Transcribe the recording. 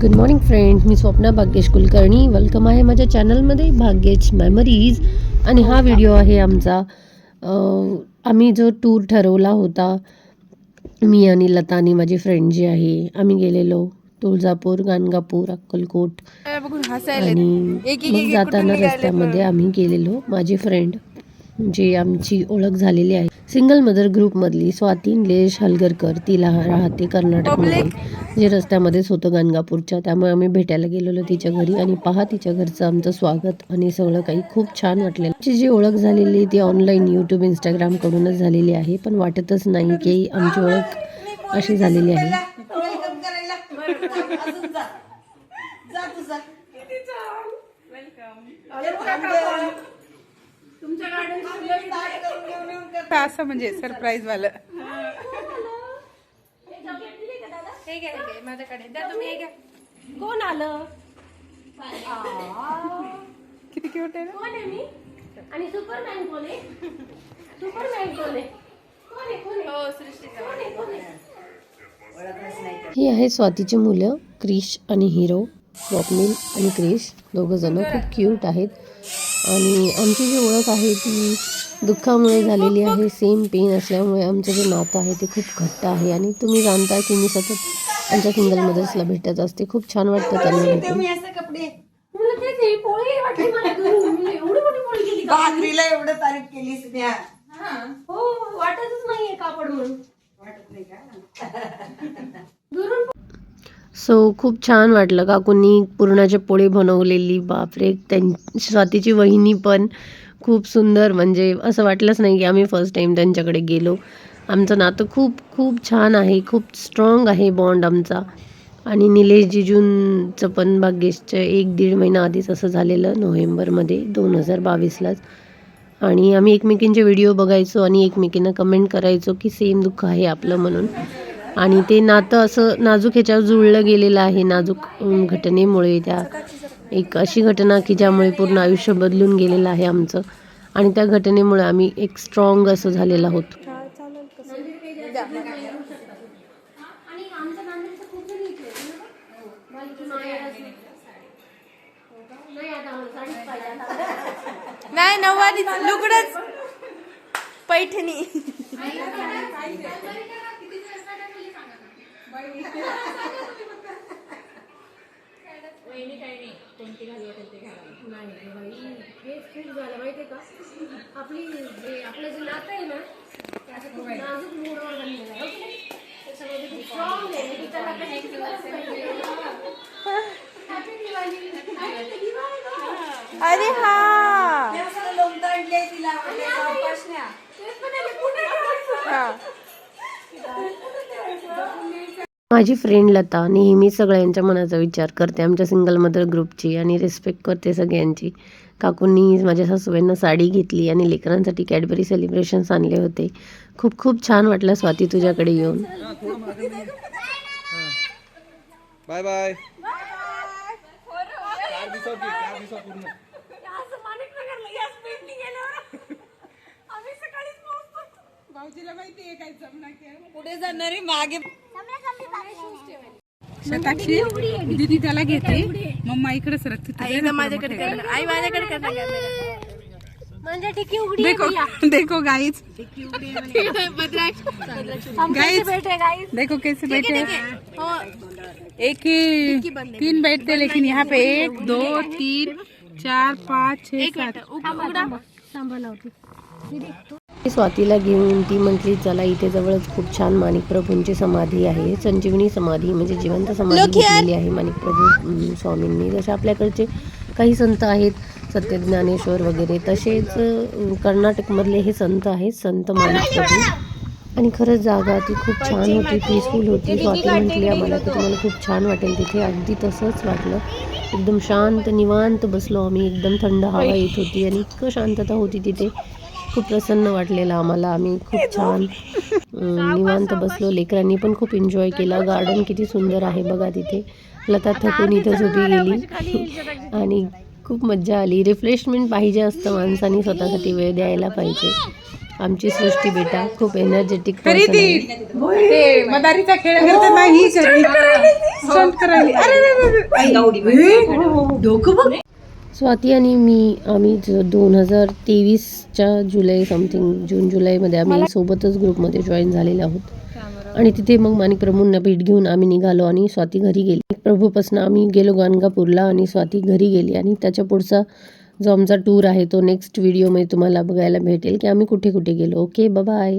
Good morning friends मी Swapna Bhagyesh Kulkarni. Welcome आहे माझ्या चॅनलमध्ये भाग्येश मेमरीज आणि हा व्हिडिओ आहे आमचा. आम्ही जो टूर ठरवला होता मी आणि लता आणि माझी फ्रेंड जी आहे आम्ही गेलेलो तुळजापूर गाणगापूर अक्कलकोट. आणि मग जाताना रस्त्यामध्ये आम्ही गेलेलो. माझी फ्रेंड जी आमची ओळख झालेली आहे. सिंगल मदर ग्रुपमधली स्वाती निलेश हलगरकर तिला राहते कर्नाटकमध्ये. जे रस्त्यामध्येच होतं गाणगापूरच्या त्यामुळे आम्ही भेटायला गेलेलो तिच्या घरी आणि पहा तिच्या घरचं आमचं स्वागत आणि सगळं काही खूप छान वाटलेलं. आमची जी ओळख झालेली ती ऑनलाईन यूट्यूब इंस्टाग्रामकडूनच झालेली आहे पण वाटतच नाही की आमची ओळख अशी झालेली आहे. असं म्हणजे सरप्राईज वालं. कोण आलं? किती क्यूट आहे ना? कोण आहे मी? आणि सुपरमॅन कोण आहे? सुपरमॅन कोण आहे? कोण आहे कोण आहे? कोण आहे कोण आहे? ही आहे स्वातीची मुलं क्रिश आणि हिरो स्वप्नील आणि क्रिश. दोघं जण खूप क्यूट आहेत. आणि आमची जी ओळख आहे ती दुःखामुळे झालेली आहे. सेम पेन असल्यामुळे आमचं जे नातं आहे ते खूप घट्ट आहे. आणि तुम्ही जाणता की मी सतत आमच्या सिंगल मदर्सला भेटत असते. खूप छान वाटतं त्यांना भेटून. मला तेच ही पोळी वाटली मला घरून. मी एवढी मोठी पोळी केली का? भाकरीला एवढं तारीफ केलीस स्नेहा हो. वाटतच नाहीये कापड म्हणून. वाटत नाही का? दुरून सो खूप छान वाटलं काकूंनी पुरणाचे पोळे बनवलेली. बापरे त्यां स्वातीची वहिनी पण खूप सुंदर म्हणजे असं वाटलंच नाही की आम्ही फर्स्ट टाईम त्यांच्याकडे गेलो. आमचं नातं खूप खूप छान आहे खूप स्ट्रॉंग आहे बॉन्ड आमचा. आणि निलेश जिजूंचं पण भाग्येशच्या एक दीड महिना आधीच असं झालेलं नोव्हेंबरमध्ये दोन हजार बावीसलाच. आणि आम्ही एकमेकींचे व्हिडिओ बघायचो आणि एकमेकींना कमेंट करायचो की सेम दुःख आहे आपलं म्हणून. आणि ते नातं असं नाजूक ह्याच्यावर जुळलं गेलेलं आहे नाजूक घटनेमुळे त्या एक अशी घटना की ज्यामुळे पूर्ण आयुष्य बदलून गेलेलं आहे आमचं. आणि त्या घटनेमुळे आम्ही एक स्ट्रॉंग असं झालेलं आहोत. आणि आमच्या नांदेडचं खूप जण इथे आहेत ना. बालीची माया असते. हो का? नाही आता आम्हाला साडीच आता. नाही रे बाई, हेच खूप झालं माहितीये का आपली जे आपलं जे नातं आहे ना ते असं खूप नाजूक मोडवर बनलेलं आहे हो की नाही? त्याच्यामध्ये खूप स्ट्रॉंग आहे मी त्याला कधी दिवस पाहिजे. Happy दिवाळी. Happy दिवाळी गं. अरे हा लोंबताडले तिला पापसण्या तेच म्हणाले, कुठे ठेवायचं? हा माझी फ्रेंड लता नेहमी सगळ्यांच्या मनाचा विचार करते. आमच्या सिंगल मदर ग्रुपची आणि रिस्पेक्ट करते सगळ्यांची. काकूंनी माझ्या सासूबाईंना साडी घेतली आणि लेकरांसाठी कॅडबरी सेलिब्रेशन्स आणले होते. खूप खूप छान वाटलं स्वाती तुझ्याकडे येऊन. बाय बाय भाऊजीला माहिती आहे काय जमणार पुढे जाणारे मागे. शताक्षी दीदी त्याला घेते. मम्मा इकडे सरकते आई माझ्याकडे आई माझ्याकडे करणार म्हणजे टिकी उघडी देखो देखो गाइस हम गाइस बैठे गाइस देखो कैसे बैठे. एक ही तीन बैठते लेकिन यहाँ पे एक दो तीन चार पाँच छह सात. सांभाळा होती स्वातीला घेऊन ती म्हटली चला इथे जवळच खूप छान माणिक प्रभूंची समाधी आहे. संजीवनी समाधी म्हणजे जिवंत समाधी घेतलेली आहे माणिक प्रभू अं, स्वामींनी. जसे आपल्याकडचे काही संत आहेत सत्यज्ञानेश्वर वगैरे तसेच कर्नाटकमधले हे संत आहेत संत माणिक प्रभू आणि खरंच जागा ती खूप छान होती पीसफुल होती. स्वाती म्हटली आम्हाला की तुम्हाला खूप छान वाटेल तिथे. अगदी तसंच वाटलं. एकदम शांत निवांत बसलो आम्ही. एकदम थंड हवा येत होती आणि इतकं शांतता होती तिथे. खूप प्रसन्न वाटलेलं आम्हाला. आम्ही खूप छान निवांत बसलो. लेकरांनी पण खूप एन्जॉय केला. गार्डन किती सुंदर आहे बघा तिथे. लता थकून इथं झोपी गेली. आणि खूप मज्जा आली. रिफ्रेशमेंट पाहिजे असतं माणसाने स्वतःसाठी वेळ द्यायला पाहिजे. आमची सृष्टी बेटा खूप एनर्जेटिक खरेदी. ते मदारीचा खेळ करतात स्वाती आणि मी आम्ही दोन हजार तेवीसच्या जुलै समथिंग जून जुलैमध्ये आम्ही सोबतच ग्रुपमध्ये जॉईन झालेले आहोत. आणि तिथे मग माणिक प्रभूंना भेट घेऊन आम्ही निघालो आणि स्वाती घरी गेली. प्रभूपासून आम्ही गेलो गाणगापूरला आणि स्वाती घरी गेली आणि त्याच्या पुढचा जो आमचा टूर आहे तो नेक्स्ट व्हिडिओमध्ये तुम्हाला बघायला भेटेल की आम्ही कुठे कुठे गेलो. Okay bye